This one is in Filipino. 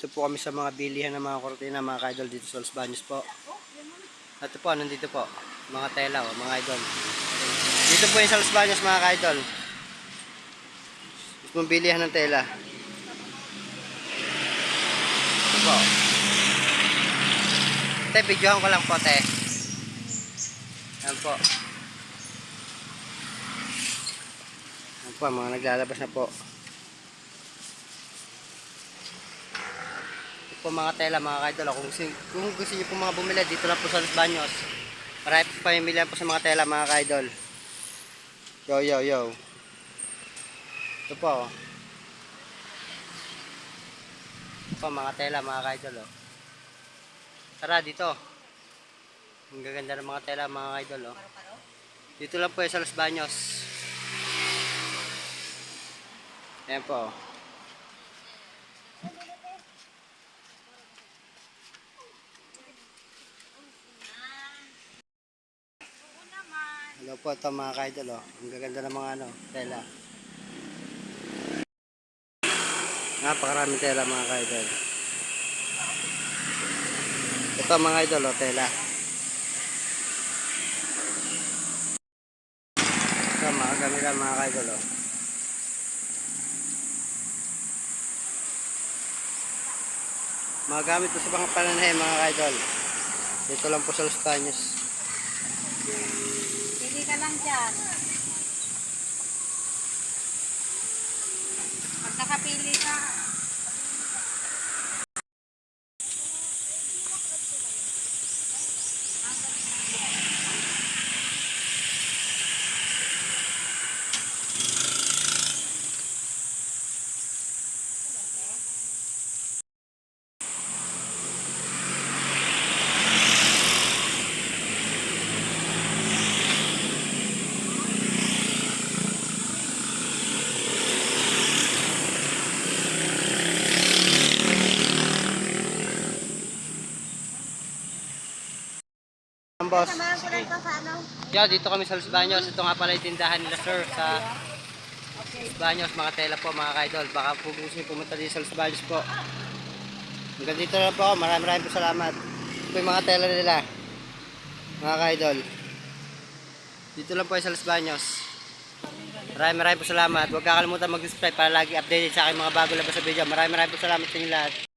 Ito po kami sa mga bilihan ng mga kortina, mga ka-idol dito sa Los Baños po. Ito po, nandito po. Mga tela, oh, mga idol. Dito po yung sa Los Baños, mga ka-idol. Itong bilihan ng tela. Ito po. Te, videohan ko lang po, te. Yan po. Yan po, mga naglalabas na po. Po mga tela, mga kaidol. Kung, kung gusto niyo po mga bumili, dito lang po sa Los Baños. Marami po pamimilihan po sa mga tela, mga kaidol. Yo, yo, yo. Ito po. oh. Ito po, mga tela, mga kaidol. Oh. Tara, dito. Ang gaganda ng mga tela, mga kaidol. Oh. Dito lang po yung sa Los Baños. Ayan po. oh. Hello po ito mga kaidol oh. Ang gaganda ng mga ano, tela. Napakaraming tela mga kaidol. Ito mga idol oh, tela. Ito mga gamitan mga kaidol oh. Mga gamit po sa mga pananahe mga kaidol. Dito lang po sa Los Baños. Lang dyan. Pag nakapili ka, boss. sa ano. Yeah, dito kami sa Los Baños. Ito nga pala yung tindahan nila sir sa Los Baños, mga tela po, mga kaidol. Baka po gusto niyo pumunta dito sa Los Baños po. Hanggang dito na po ako. Maraming maraming po salamat. Ito yung mga tela nila. Mga kaidol. Dito lang po yung sa Los Baños. Maraming maraming po salamat. Huwag kakalimutan mag-subscribe para lagi updated sa aking mga bago labas sa video. Maraming maraming po salamat sa inyo lahat.